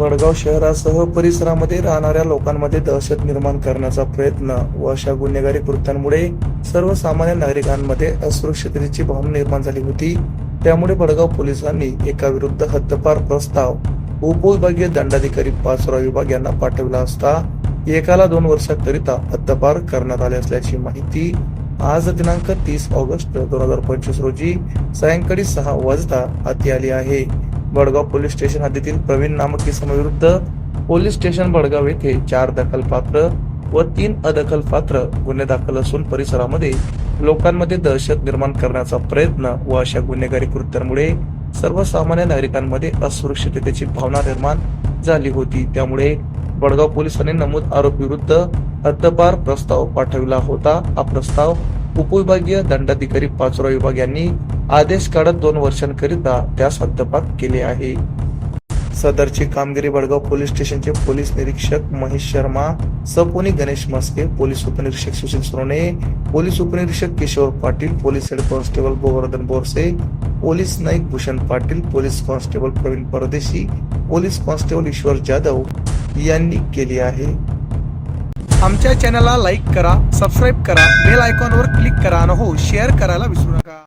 वडगाव शहरासह परिसरामध्ये राहणाऱ्या लोकांमध्ये दहशत निर्माण करण्याचा प्रयत्न व अशा गुन्हेगारी कृत्यांमुळे सर्वसामान्य नागरिकांमध्ये असुरक्षिततेची भावना निर्माण झाली होती. त्यामुळे वडगाव पोलिसांनी एका विरुद्ध हद्दपार प्रस्ताव उपविभागीय दंडाधिकारी पाचराव विभाग यांना पाठवला असता एकाला दोन वर्षाकरिता हद्दपार करण्यात आले असल्याची माहिती आज दिनांक तीस ऑगस्ट दोन हजार पंचवीस रोजी सायंकाळी सहा वाजता हाती आली आहे. बडगाव पोलीस स्टेशन हद्दीतील प्रवीण नामक इसमाविरुद्ध पोलीस स्टेशन बडगाव येथे चार दखलपात्र व तीन अदखलपात्र गुन्हे दाखल असून परिसरामध्ये लोकांमध्ये दहशत निर्माण करण्याचा प्रयत्न व अशा गुन्हेगारी कृत्यांमुळे सर्वसामान्य नागरिकांमध्ये असुरक्षिततेची भावना निर्माण झाली होती. त्यामुळे बडगाव पोलिसांनी नमूद आरोपी विरुद्ध हद्दपार प्रस्ताव पाठविला होता. हा प्रस्ताव उपविभागीय दंडाधिकारी पाचोरा विभाग यांनी आदेश काढत दोन वर्षांकरिता त्यास हद्दपात केले आहे. सदरची कामगिरी बडगाव पोलीस स्टेशनचे पोलीस निरीक्षक महेश शर्मा सपोनी गणेश मस्के पोलीस उपनिरीक्षक सुशील सोने पोलीस उपनिरीक्षक Kishor Patil police head constable Govardhan Borse police Naik Bhushan Patil police constable Pravin Pardeshi police constable ईश्वर जाधव यांनी केली आहे. आमच्या चॅनलला लाईक करा सबस्क्राईब करा बेल आयकॉनवर क्लिक करा आणि हो शेअर करायला विसरू नका.